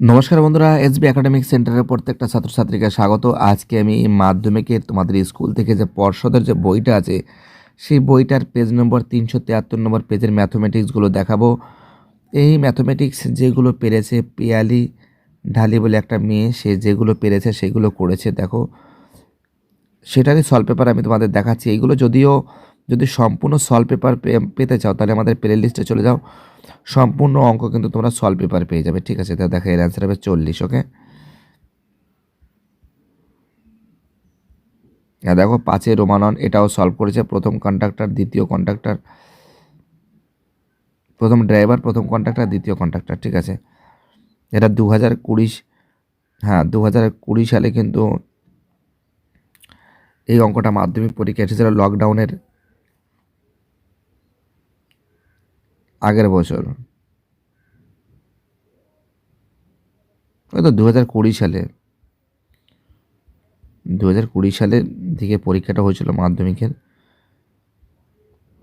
নমস্কার বন্ধুরা, SB academic সেন্টারের প্রত্যেকটা ছাত্রছাত্রীকে স্বাগত। আজকে আমি মাধ্যমিকের তোমাদের স্কুল থেকে যে পর্ষদের যে বইটা আছে, সেই বইটার পেজ নম্বর তিনশো তিয়াত্তর নম্বর পেজের ম্যাথমেটিক্সগুলো দেখাবো। এই ম্যাথমেটিক্স যেগুলো পেরেছে পিয়ালি ঢালি বলে একটা মেয়ে, সে যেগুলো পেরেছে সেগুলো করেছে, দেখো। সেটারই সলভ পেপার আমি তোমাদের দেখাচ্ছি। এইগুলো যদিও যদি সম্পূর্ণ সল পেপার পেতে চাও, তাহলে আমাদের প্লে লিস্টে চলে যাও। সম্পূর্ণ অঙ্ক কিন্তু তোমরা সল পেপার পেয়ে যাবে, ঠিক আছে? তা দেখা, এর অ্যান্সার হবে চল্লিশ ওকে হ্যাঁ দেখো, পাঁচে রোমানন, এটাও সলভ করেছে। প্রথম কন্ট্রাক্টর দ্বিতীয় কন্ট্রাক্টর প্রথম ড্রাইভার প্রথম কন্ট্রাক্টর দ্বিতীয় কন্ট্রাক্টর ঠিক আছে? এটা দু হাজার কুড়ি হ্যাঁ দু হাজার কুড়ি সালে কিন্তু এই অঙ্কটা মাধ্যমিক পরীক্ষা এসেছিল লকডাউনের আগের বছর। হয়তো দু হাজার কুড়ি সালে দু হাজার কুড়ি সালের দিকে পরীক্ষাটা হয়েছিল মাধ্যমিকের।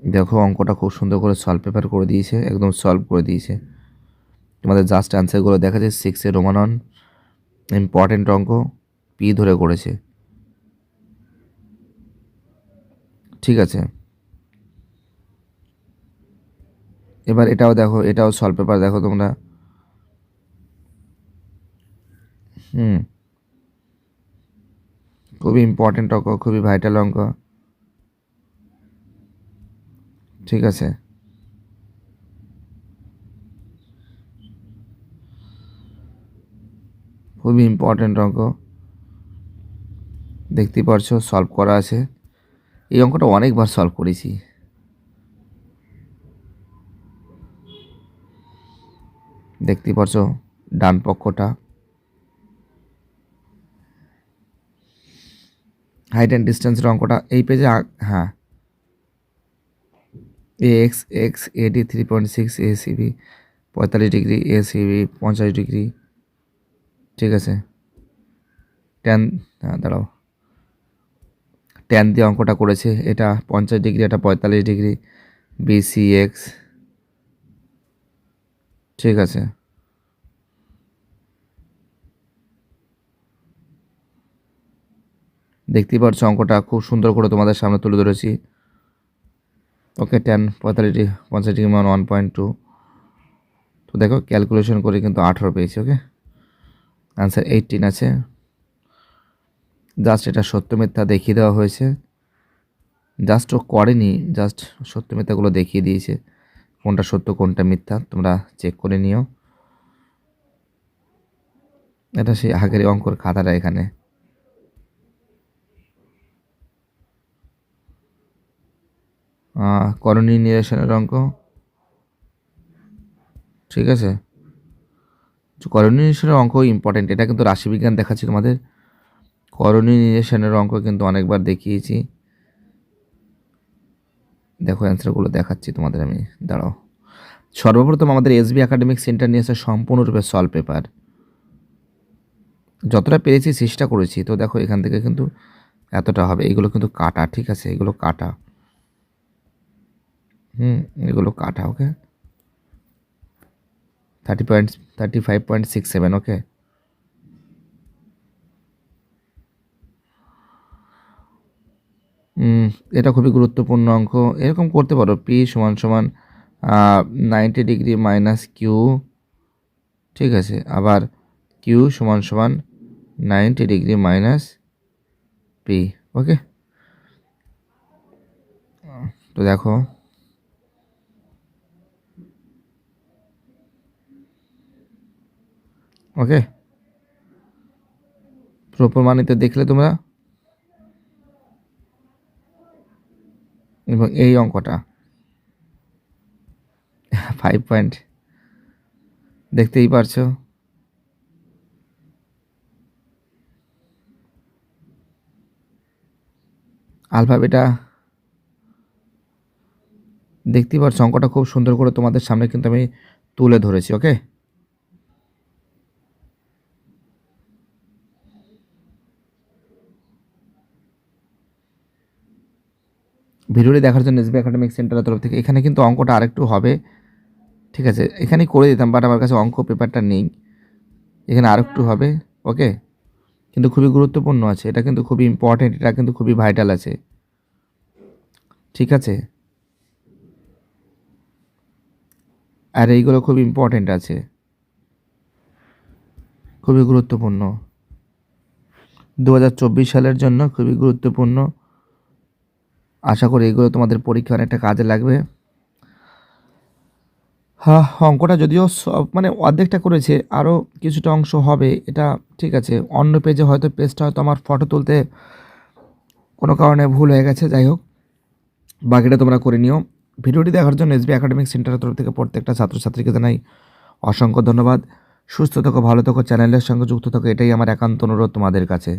দেখো অঙ্কটা খুব সুন্দর করে সলভ পেপার করে দিয়েছে, একদম সলভ করে দিয়েছে। তোমাদের জাস্ট অ্যান্সারগুলো দেখা যায় সিক্সে রোমানন ইম্পর্টেন্ট অঙ্ক পি ধরে করেছে। ঠিক আছে? এবার এটাও দেখো, এটাও সলভ পেপার দেখো তোমরা। হুম। খুবই ইম্পর্টেন্ট অঙ্ক, খুবই ভাইটাল অঙ্ক। ঠিক আছে। খুবই ইম্পর্টেন্ট অঙ্ক। দেখতেই পারছ সলভ করা আছে। এই অঙ্কটা অনেকবার সলভ করেছি। দেখতেই পারছ, ডান পক্ষটা। হাইট অ্যান্ড ডিস্টেন্সের অঙ্কটা, এই পেজে হ্যাঁ। A X X AD three point six A CB পঁয়তাল্লিশ ডিগ্রি এ সিবি পঞ্চাশ ডিগ্রি ঠিক আছে? টেন হ্যাঁ দাঁড়াও। টেন দিয়ে অঙ্কটা করেছে, এটা পঞ্চাশ ডিগ্রি এটা পঁয়তাল্লিশ ডিগ্রি বিসি এক্স ঠিক আছে। দেখতেই পাচ্ছ অঙ্কটা খুব সুন্দর করে তোমাদের সামনে তুলে ধরেছি। ওকে টেন পঁয়তাল্লিশ, পঞ্চাশ ডিগ্রি মান ওয়ান পয়েন্ট টু তো দেখো ক্যালকুলেশন করে কিন্তু আঠারো পেয়েছি ওকে আনসার এইটিন আছে। জাস্ট এটা সত্য মিথ্যা দেখিয়ে দেওয়া হয়েছে। জাস্ট ও করেনি জাস্ট সত্য মিথ্যাগুলো দেখিয়ে দিয়েছে। কোনটা সত্য, কোনটা মিথ্যা, তোমরা চেক করে নিও। এটা সেই আগের অঙ্কর খাতাটা এখানে। করণীয় নিরসনের অঙ্ক। ঠিক আছে? করণীয় নিরসনের অঙ্ক ইম্পর্টেন্ট এটা কিন্তু রাশিবিজ্ঞান দেখাচ্ছি তোমাদের। করণীয় নিরসনের অঙ্ক কিন্তু অনেকবার দেখিয়েছি। দেখো অ্যান্সারগুলো দেখাচ্ছি তোমাদের আমি, দাঁড়াও। সর্বপ্রথম আমাদের এসবি একাডেমিক সেন্টার নিয়ে আসে সম্পূর্ণরূপে সলভ পেপার যতটা পেরেছি চেষ্টা করেছি, তো দেখো এখান থেকে কিন্তু এতটা হবে। এগুলো কিন্তু কাটা, ঠিক আছে? এগুলো কাটা। হুম, এগুলো কাটা okay thirty point thirty five point six seven okay এটা খুবই গুরুত্বপূর্ণ অঙ্ক। এরকম করতে পারো পি সমান সমান নাইনটি ডিগ্রি মাইনাস কিউ ঠিক আছে? আবার কিউ সমান সমান ninety degree minus P okay তো দেখো। ওকে প্রমাণিত দেখলে তোমরা? এবং এই অঙ্কটা। ফাইভ পয়েন্ট দেখতেই পারছ? আলফাবেটা দেখতেই পারছ, অঙ্কটা খুব সুন্দর করে তোমাদের সামনে কিন্তু আমি তুলে ধরেছি ওকে ভিডিওটি দেখার জন্য এসবি একাডেমিক সেন্টারের তরফ থেকে। এখানে কিন্তু অঙ্কটা আরেকটু হবে। ঠিক আছে, এখানেই করে দিতাম বাট আমার কাছে অঙ্ক পেপারটা নেই। এখানে আর একটু হবে ওকে কিন্তু খুবই গুরুত্বপূর্ণ আছে। এটা কিন্তু খুবই ইম্পর্টেন্ট এটা কিন্তু খুবই ভাইটাল আছে। ঠিক আছে? আর এইগুলো খুব ইম্পর্টেন্ট আছে। খুবই গুরুত্বপূর্ণ। দু হাজার চব্বিশ সালের জন্য খুবই গুরুত্বপূর্ণ। আশা করি এগুলো তোমাদের পরীক্ষা অনেকটা কাজে লাগবে। হ্যাঁ অঙ্কটা যদিও সব মানে অর্ধেকটা করেছে আরও কিছুটা অংশ হবে, এটা ঠিক আছে। অন্য পেজে হয়তো পেজটা হয়তো আমার ফটো তুলতে কোনো কারণে ভুল হয়ে গেছে, যাই হোক। বাকিটা তোমরা করে নিও। ভিডিওটি দেখার জন্য এসবি একাডেমিক সেন্টারের তরফ থেকে প্রত্যেকটা ছাত্রছাত্রীকে জানাই অসংখ্য ধন্যবাদ। সুস্থ থাকো, ভালো থাকো চ্যানেলের সঙ্গে যুক্ত থাকো, এটাই আমার একান্ত অনুরোধ তোমাদের কাছে।